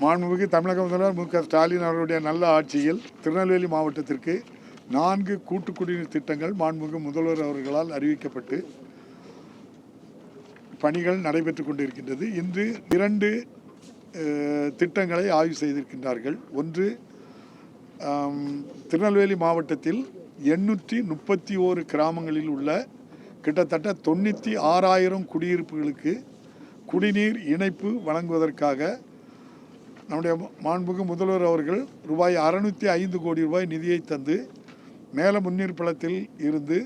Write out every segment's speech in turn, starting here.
மாண்புமிகு தமிழக முதல்வர் மு க ஸ்டாலின் அவர்களுடைய நல்ல ஆட்சியில் திருநெல்வேலி மாவட்டத்திற்கு நான்கு கூட்டு குடிநீர் திட்டங்கள் மாண்புமிகு முதல்வர் அவர்களால் அறிவிக்கப்பட்டு பணிகள் நடைபெற்று கொண்டிருக்கின்றது. இன்று இரண்டு திட்டங்களை ஆய்வு செய்திருக்கின்றார்கள். ஒன்று திருநெல்வேலி மாவட்டத்தில் எண்ணூற்றி முப்பத்தி ஓரு கிராமங்களில் உள்ள கிட்டத்தட்ட தொண்ணூற்றி ஆறாயிரம் குடியிருப்புகளுக்கு குடிநீர் இணைப்பு வழங்குவதற்காக நம்முடைய மாண்புக்கு முதல்வர் அவர்கள் ரூபாய் அறுநூற்றி ஐந்து கோடி ரூபாய் நிதியை தந்து மேல முன்னிற்பளத்தில் இருந்து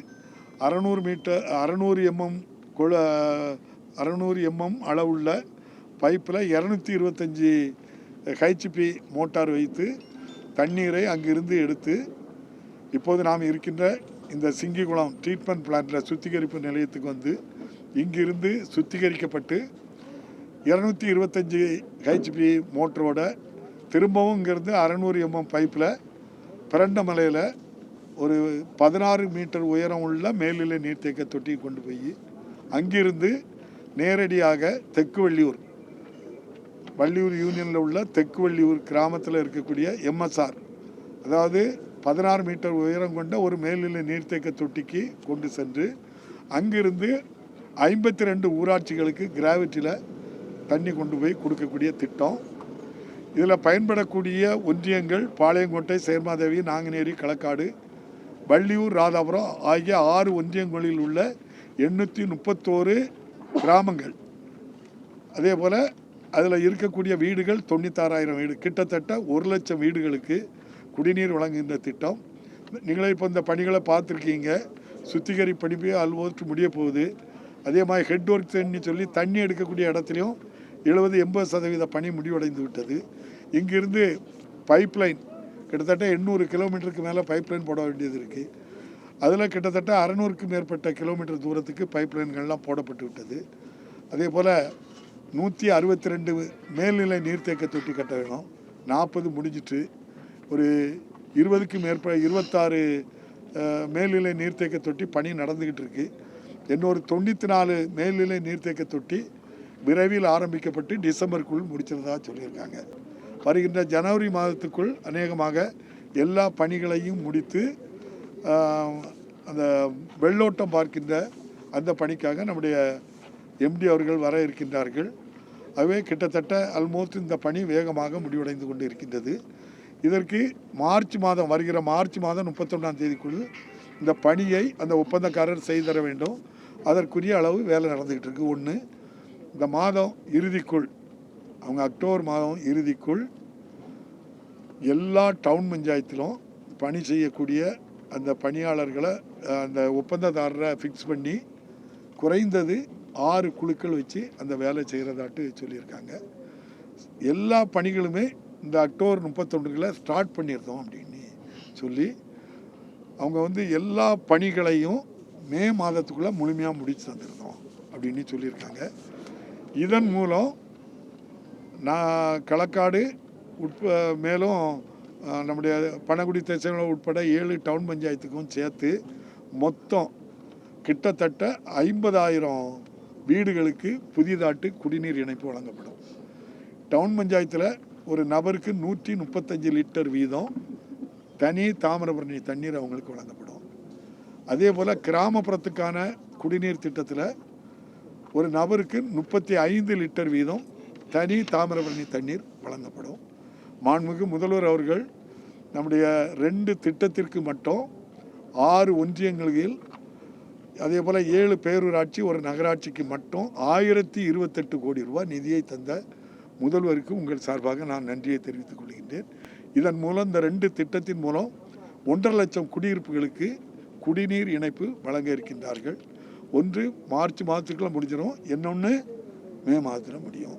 அறநூறு மீட்டர் அறநூறு எம்எம் கொழ அறநூறு எம்எம் அளவுள்ள பைப்பில் இரநூத்தி இருபத்தஞ்சி ஹைச்பி மோட்டார் வைத்து தண்ணீரை அங்கிருந்து எடுத்து இப்போது நாம் இருக்கின்ற இந்த சிங்கிகுளம் ட்ரீட்மெண்ட் பிளான்ட்டில் சுத்திகரிப்பு நிலையத்துக்கு வந்து இங்கிருந்து சுத்திகரிக்கப்பட்டு இரநூத்தி இருபத்தஞ்சி ஹெச்பி மோட்டரோட திரும்பவும் இங்கேருந்து அறநூறு எம்எம் பைப்பில் பிரண்டமலையில் ஒரு பதினாறு மீட்டர் உயரம் உள்ள மேல்நிலை நீர்த்தேக்க தொட்டி கொண்டு போய் அங்கிருந்து நேரடியாக தெற்கு வள்ளியூர் வள்ளியூர் யூனியனில் உள்ள தெற்கு வள்ளியூர் கிராமத்தில் இருக்கக்கூடிய எம்எஸ்ஆர் அதாவது பதினாறு மீட்டர் உயரம் கொண்ட ஒரு மேல்நிலை நீர்த்தேக்க தொட்டிக்கு கொண்டு சென்று அங்கிருந்து ஐம்பத்தி ரெண்டு ஊராட்சிகளுக்கு கிராவிட்டியில் தண்ணி கொண்டு போய் கொடுக்கக்கூடிய திட்டம். இதில் பயன்படக்கூடிய ஒன்றியங்கள் பாளையங்கோட்டை சேர்மாதேவி நாங்குநேரி களக்காடு வள்ளியூர் ராதாபுரம் ஆகிய ஆறு ஒன்றியங்களில் உள்ள எண்ணூற்றி முப்பத்தோரு கிராமங்கள். அதே போல் அதில் இருக்கக்கூடிய வீடுகள் தொண்ணூத்தாறாயிரம் வீடு. கிட்டத்தட்ட ஒரு லட்சம் வீடுகளுக்கு குடிநீர் வழங்குகின்ற திட்டம். நீங்களே இப்போ இந்த பணிகளை பார்த்துருக்கீங்க. சுத்திகரி பணிப்பு அல்வோற்று முடிய போகுது. அதே மாதிரி ஹெட் ஒர்க்ஸ்ன்னு சொல்லி தண்ணி எடுக்கக்கூடிய இடத்துலையும் எழுபது எண்பது சதவீத பணி முடிவடைந்து விட்டது இங்கிருந்து பைப்லைன் கிட்டத்தட்ட எண்ணூறு கிலோமீட்டருக்கு மேலே பைப்லைன் போட வேண்டியது இருக்குது அதில் கிட்டத்தட்ட அறநூறுக்கும் மேற்பட்ட கிலோமீட்டர் தூரத்துக்கு பைப்லைன்கள்லாம் போடப்பட்டு விட்டது அதே போல் நூற்றி அறுபத்தி ரெண்டு மேல்நிலை நீர்த்தேக்க தொட்டி கட்ட வேணும். நாற்பது முடிஞ்சிட்டு ஒரு இருபதுக்கு மேற்ப இருபத்தாறு மேல்நிலை நீர்த்தேக்க தொட்டி பணி நடந்துக்கிட்டு இருக்குது இன்னொரு தொண்ணூற்றி நாலு மேல்நிலை நீர்த்தேக்க தொட்டி விரைவில் ஆரம்பிக்கப்பட்டு டிசம்பருக்குள் முடிச்சிருந்தா சொல்லியிருக்காங்க. வருகின்ற ஜனவரி மாதத்துக்குள் அநேகமாக எல்லா பணிகளையும் முடித்து அந்த வெள்ளோட்டம் பார்க்கின்ற அந்த பணிக்காக நம்முடைய எம்டி அவர்கள் வர இருக்கின்றார்கள். ஆகவே கிட்டத்தட்ட ஆல்மோஸ்ட் இந்த பணி வேகமாக முடிவடைந்து கொண்டு இருக்கின்றது. இதற்கு மார்ச் மாதம் வருகிற மார்ச் மாதம் முப்பத்தொன்னாம் தேதிக்குள் இந்த பணியை அந்த ஒப்பந்தக்காரர் செய்து தர வேண்டும். அதற்குரிய அளவு வேலை நடந்துக்கிட்டு இருக்குது ஒன்று இந்த மாதம் இறுதிக்குள் அவங்க அக்டோபர் மாதம் இறுதிக்குள் எல்லா டவுன் பஞ்சாயத்திலும் பணி செய்யக்கூடிய அந்த பணியாளர்களை அந்த ஒப்பந்ததாரரை ஃபிக்ஸ் பண்ணி குறைந்தது ஆறு குழுக்கள் வச்சு அந்த வேலை செய்கிறதாட்டு சொல்லியிருக்காங்க. எல்லா பணிகளுமே இந்த அக்டோபர் முப்பத்தொன்றுல ஸ்டார்ட் பண்ணியிருந்தோம் அப்படின்னு சொல்லி அவங்க வந்து எல்லா பணிகளையும் மே மாதத்துக்குள்ளே முழுமையாக முடித்து தந்திருந்தோம் அப்படின்னு சொல்லியிருக்காங்க. இதன் மூலம் நான் களக்காடு உட்ப மேலும் நம்முடைய பணகுடி தேசங்களும் உட்பட ஏழு டவுன் பஞ்சாயத்துக்கும் சேர்த்து மொத்தம் கிட்டத்தட்ட ஐம்பதாயிரம் வீடுகளுக்கு புதிதாட்டு குடிநீர் இணைப்பு வழங்கப்படும். டவுன் பஞ்சாயத்தில் ஒரு நபருக்கு நூற்றி முப்பத்தஞ்சு லிட்டர் வீதம் தனி தாமிரபரணி தண்ணீர் அவங்களுக்கு வழங்கப்படும். அதே போல் கிராமப்புறத்துக்கான குடிநீர் திட்டத்தில் ஒரு நபருக்கு முப்பத்தி ஐந்து லிட்டர் வீதம் தனி தாமிரபரணி தண்ணீர் வழங்கப்படும். மாண்புமிகு முதல்வர் அவர்கள் நம்முடைய ரெண்டு திட்டத்திற்கு மட்டும் ஆறு ஒன்றியங்களில் அதே போல் ஏழு பேரூராட்சி ஒரு நகராட்சிக்கு மட்டும் ஆயிரத்தி இருபத்தெட்டு கோடி ரூபாய் நிதியை தந்த முதல்வருக்கு உங்கள் சார்பாக நான் நன்றியை தெரிவித்துக் கொள்கின்றேன். இதன் மூலம் இந்த ரெண்டு திட்டத்தின் மூலம் ஒன்றரை லட்சம் குடியிருப்புகளுக்கு குடிநீர் இணைப்பு வழங்க இருக்கின்றார்கள். ஒன்று மார்ச் மாதத்துக்குள்ளே முடிஞ்சிடும். இன்னொன்று மே மாதத்தில் முடியும்.